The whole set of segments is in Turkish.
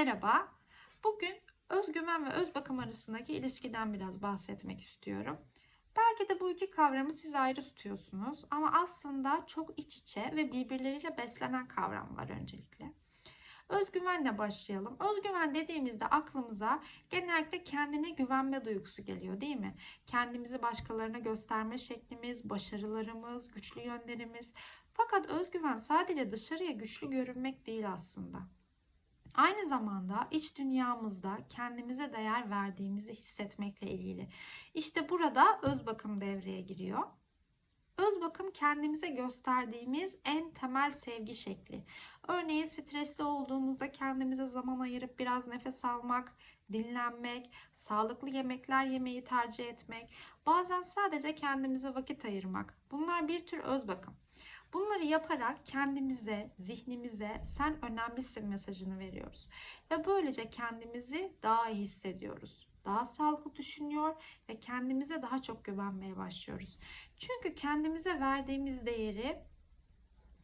Merhaba. Bugün özgüven ve öz bakım arasındaki ilişkiden biraz bahsetmek istiyorum. Belki de bu iki kavramı siz ayrı tutuyorsunuz ama aslında çok iç içe ve birbirleriyle beslenen kavramlar öncelikle. Özgüvenle başlayalım. Özgüven dediğimizde aklımıza genellikle kendine güvenme duygusu geliyor değil mi? Kendimizi başkalarına gösterme şeklimiz, başarılarımız, güçlü yönlerimiz. Fakat özgüven sadece dışarıya güçlü görünmek değil aslında. Aynı zamanda iç dünyamızda kendimize değer verdiğimizi hissetmekle ilgili. İşte burada öz bakım devreye giriyor. Öz bakım kendimize gösterdiğimiz en temel sevgi şekli. Örneğin stresli olduğumuzda kendimize zaman ayırıp biraz nefes almak, dinlenmek, sağlıklı yemekler yemeyi tercih etmek, bazen sadece kendimize vakit ayırmak. Bunlar bir tür öz bakım. Bunları yaparak kendimize, zihnimize sen önemlisin mesajını veriyoruz. Ve böylece kendimizi daha iyi hissediyoruz. Daha sağlıklı düşünüyor ve kendimize daha çok güvenmeye başlıyoruz. Çünkü kendimize verdiğimiz değeri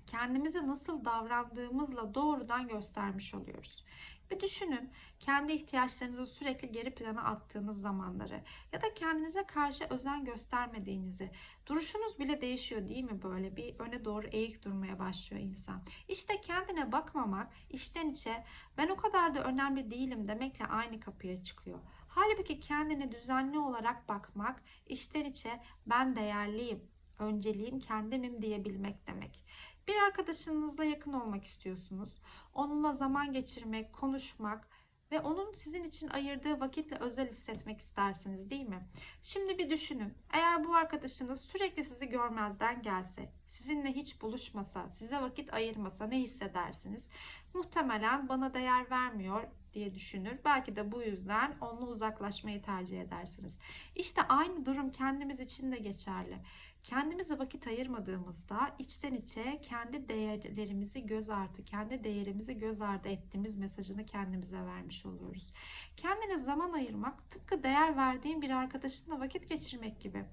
kendimize nasıl davrandığımızla doğrudan göstermiş oluyoruz. Bir düşünün kendi ihtiyaçlarınızı sürekli geri plana attığınız zamanları ya da kendinize karşı özen göstermediğinizi. Duruşunuz bile değişiyor değil mi böyle bir öne doğru eğik durmaya başlıyor insan. İşte kendine bakmamak içten içe ben o kadar da önemli değilim demekle aynı kapıya çıkıyor. Halbuki kendine düzenli olarak bakmak içten içe ben değerliyim, önceliğim kendimim diyebilmek demek. Bir arkadaşınızla yakın olmak istiyorsunuz. Onunla zaman geçirmek, konuşmak ve onun sizin için ayırdığı vakitle özel hissetmek istersiniz değil mi? Şimdi bir düşünün. Eğer bu arkadaşınız sürekli sizi görmezden gelse, sizinle hiç buluşmasa, size vakit ayırmasa ne hissedersiniz? Muhtemelen bana değer vermiyor diye düşünür. Belki de bu yüzden onunla uzaklaşmayı tercih edersiniz. İşte aynı durum kendimiz için de geçerli. Kendimize vakit ayırmadığımızda içten içe kendi değerlerimizi göz ardı, kendi değerimizi göz ardı ettiğimiz mesajını kendimize vermiş oluyoruz. Kendine zaman ayırmak tıpkı değer verdiğin bir arkadaşınla vakit geçirmek gibi.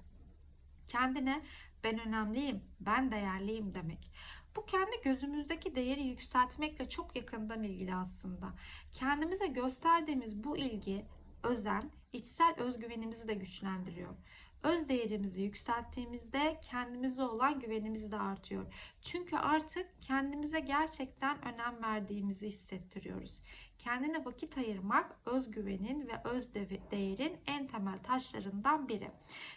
Kendine ben önemliyim, ben değerliyim demek. Bu kendi gözümüzdeki değeri yükseltmekle çok yakından ilgili aslında. Kendimize gösterdiğimiz bu ilgi, özen, içsel özgüvenimizi de güçlendiriyor. Öz değerimizi yükselttiğimizde kendimize olan güvenimiz de artıyor. Çünkü artık kendimize gerçekten önem verdiğimizi hissettiriyoruz. Kendine vakit ayırmak özgüvenin ve öz değerin en temel taşlarından biri.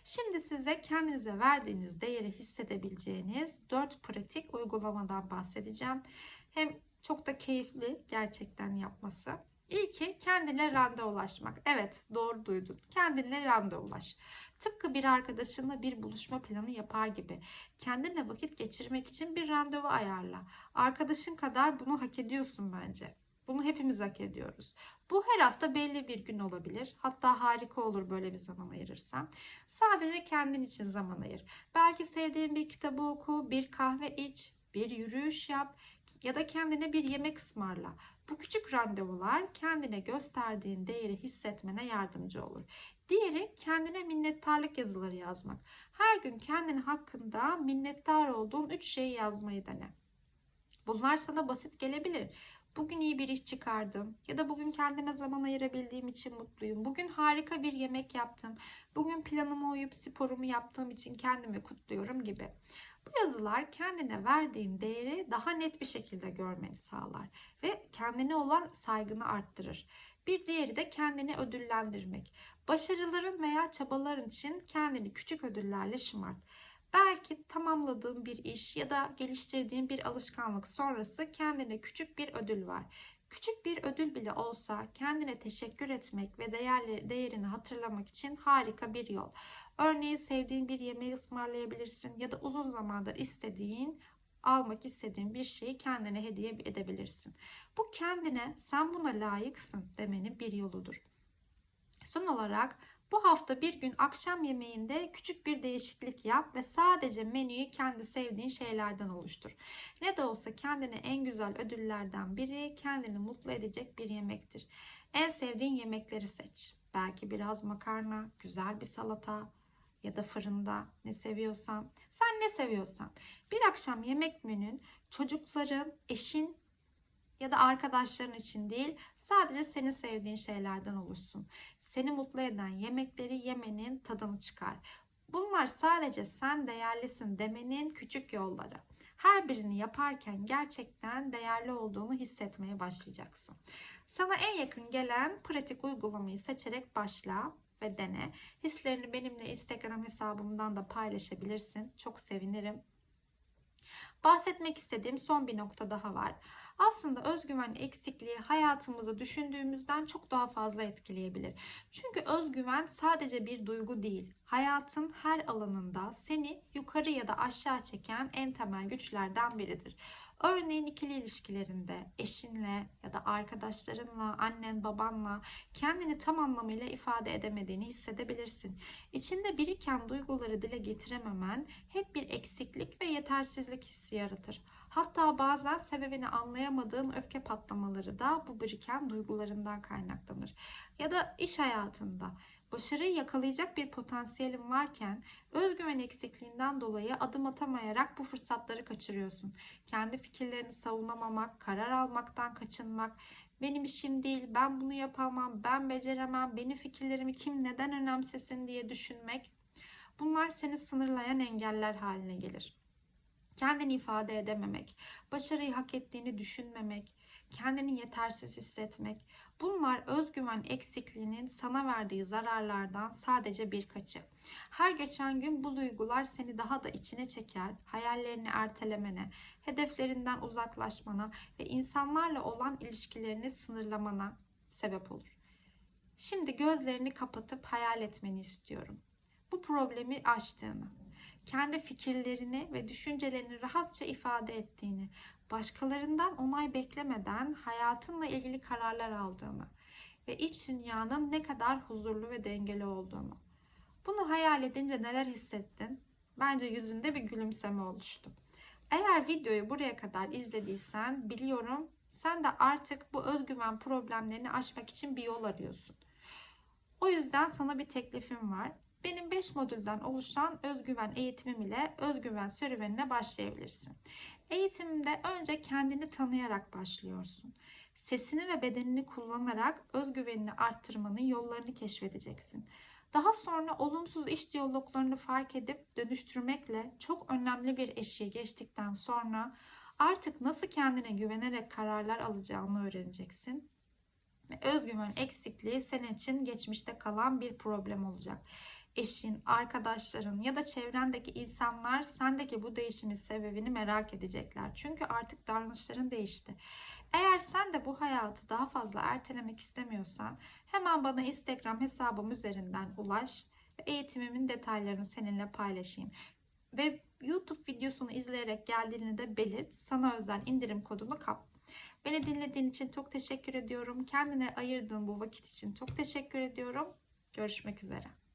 Şimdi size kendinize verdiğiniz değeri hissedebileceğiniz 4 pratik uygulamadan bahsedeceğim. Hem çok da keyifli gerçekten yapması. İlki kendine randevulaşmak. Evet doğru duydun. Kendine randevulaş. Tıpkı bir arkadaşınla bir buluşma planı yapar gibi. Kendinle vakit geçirmek için bir randevu ayarla. Arkadaşın kadar bunu hak ediyorsun bence. Bunu hepimiz hak ediyoruz. Bu her hafta belli bir gün olabilir. Hatta harika olur böyle bir zaman ayırırsan. Sadece kendin için zaman ayır. Belki sevdiğin bir kitabı oku, bir kahve iç, bir yürüyüş yap ya da kendine bir yemek ısmarla. Bu küçük randevular kendine gösterdiğin değeri hissetmene yardımcı olur. Diğeri kendine minnettarlık yazıları yazmak. Her gün kendin hakkında minnettar olduğun 3 şeyi yazmayı dene. Bunlar sana basit gelebilir. Bugün iyi bir iş çıkardım ya da bugün kendime zaman ayırabildiğim için mutluyum. Bugün harika bir yemek yaptım. Bugün planıma uyup sporumu yaptığım için kendimi kutluyorum gibi. Bu yazılar kendine verdiğin değeri daha net bir şekilde görmeni sağlar ve kendine olan saygını arttırır. Bir diğeri de kendini ödüllendirmek. Başarıların veya çabaların için kendini küçük ödüllerle şımart. Belki tamamladığın bir iş ya da geliştirdiğin bir alışkanlık sonrası kendine küçük bir ödül var. Küçük bir ödül bile olsa kendine teşekkür etmek ve değerli, değerini hatırlamak için harika bir yol. Örneğin sevdiğin bir yemeği ısmarlayabilirsin ya da uzun zamandır istediğin almak istediğin bir şeyi kendine hediye edebilirsin. Bu kendine sen buna layıksın demenin bir yoludur. Son olarak bu hafta bir gün akşam yemeğinde küçük bir değişiklik yap ve sadece menüyü kendi sevdiğin şeylerden oluştur. Ne de olsa kendine en güzel ödüllerden biri kendini mutlu edecek bir yemektir. En sevdiğin yemekleri seç. Belki biraz makarna, güzel bir salata ya da fırında ne seviyorsan. Sen ne seviyorsan. Bir akşam yemek menün çocukların, eşin ya da arkadaşların için değil, sadece senin sevdiğin şeylerden oluşsun. Seni mutlu eden yemekleri yemenin tadını çıkar. Bunlar sadece sen değerlisin demenin küçük yolları. Her birini yaparken gerçekten değerli olduğunu hissetmeye başlayacaksın. Sana en yakın gelen pratik uygulamayı seçerek başla ve dene. Hislerini benimle Instagram hesabımdan da paylaşabilirsin. Çok sevinirim. Bahsetmek istediğim son bir nokta daha var. Aslında özgüven eksikliği hayatımızı düşündüğümüzden çok daha fazla etkileyebilir. Çünkü özgüven sadece bir duygu değil. Hayatın her alanında seni yukarı ya da aşağı çeken en temel güçlerden biridir. Örneğin ikili ilişkilerinde eşinle ya da arkadaşlarınla, annen, babanla kendini tam anlamıyla ifade edemediğini hissedebilirsin. İçinde biriken duyguları dile getirememen hep bir eksiklik ve yetersizlik hissi yaratır. Hatta bazen sebebini anlayamadığın öfke patlamaları da bu biriken duygularından kaynaklanır. Ya da iş hayatında başarıyı yakalayacak bir potansiyelin varken özgüven eksikliğinden dolayı adım atamayarak bu fırsatları kaçırıyorsun. Kendi fikirlerini savunamamak, karar almaktan kaçınmak, benim işim değil, ben bunu yapamam, ben beceremem, benim fikirlerimi kim neden önemsesin diye düşünmek bunlar seni sınırlayan engeller haline gelir kendini ifade edememek, başarıyı hak ettiğini düşünmemek, kendini yetersiz hissetmek. Bunlar özgüven eksikliğinin sana verdiği zararlardan sadece birkaçı. Her geçen gün bu duygular seni daha da içine çeker, hayallerini ertelemene, hedeflerinden uzaklaşmana ve insanlarla olan ilişkilerini sınırlamana sebep olur. Şimdi gözlerini kapatıp hayal etmeni istiyorum. Bu problemi aştığını, kendi fikirlerini ve düşüncelerini rahatça ifade ettiğini, başkalarından onay beklemeden hayatınla ilgili kararlar aldığını ve iç dünyanın ne kadar huzurlu ve dengeli olduğunu. Bunu hayal edince neler hissettin? Bence yüzünde bir gülümseme oluştu. Eğer videoyu buraya kadar izlediysen biliyorum sen de artık bu özgüven problemlerini aşmak için bir yol arıyorsun. O yüzden sana bir teklifim var. Benim 5 modülden oluşan özgüven eğitimim ile özgüven serüvenine başlayabilirsin. Eğitimde önce kendini tanıyarak başlıyorsun. Sesini ve bedenini kullanarak özgüvenini arttırmanın yollarını keşfedeceksin. Daha sonra olumsuz iş diyaloglarını fark edip dönüştürmekle çok önemli bir eşiğe geçtikten sonra artık nasıl kendine güvenerek kararlar alacağını öğreneceksin. Ve özgüven eksikliği senin için geçmişte kalan bir problem olacak eşin, arkadaşların ya da çevrendeki insanlar sendeki bu değişimin sebebini merak edecekler. Çünkü artık davranışların değişti. Eğer sen de bu hayatı daha fazla ertelemek istemiyorsan hemen bana Instagram hesabım üzerinden ulaş ve eğitimimin detaylarını seninle paylaşayım. Ve YouTube videosunu izleyerek geldiğini de belirt. Sana özel indirim kodunu kap. Beni dinlediğin için çok teşekkür ediyorum. Kendine ayırdığın bu vakit için çok teşekkür ediyorum. Görüşmek üzere.